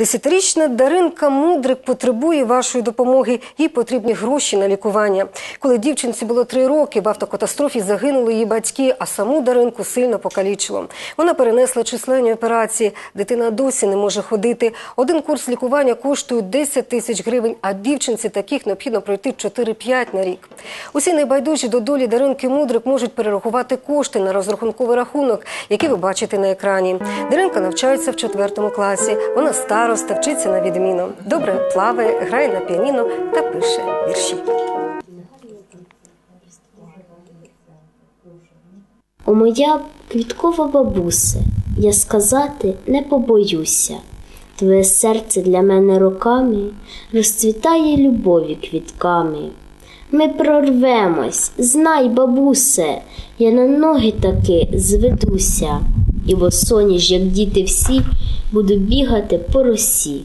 Десятирічна Даринка Мудрик потребує вашої допомоги. Їй потрібні гроші на лікування. Коли дівчинці було три роки, в автокатастрофі загинули її батьки, а саму Даринку сильно покалічило. Вона перенесла численні операції. Дитина досі не може ходити. Один курс лікування коштує 10 тисяч гривень, а дівчинці таких необхідно пройти 4-5 на рік. Усі найбайдужі до долі Даринки Мудрик можуть перерахувати кошти на розрахунковий рахунок, який ви бачите на екрані. Даринка навчається в четвертому класі. Вона староста, вчиться на відміну. Добре плаває, грає на піаніно та пише вірші. О моя квіткова бабусе, я сказати не побоюся. Твоє серце для мене роками розцвітає любові квітками. Ми прорвемось, знай, бабусе, я на ноги таки зведуся, і босоніж, як діти всі, буду бігати по росі.